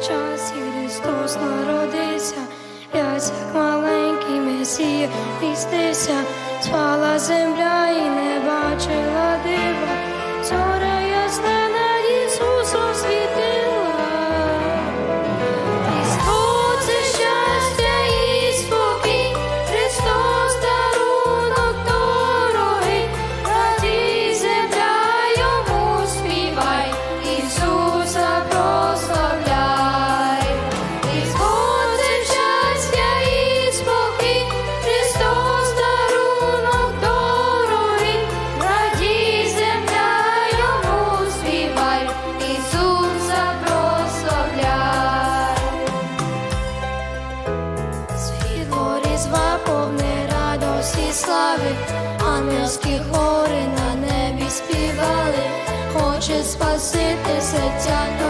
часі Христос народився, ясяк маленький Месія містився, спала земля і слави, ангельські хори на небі співали, хоче спасити серця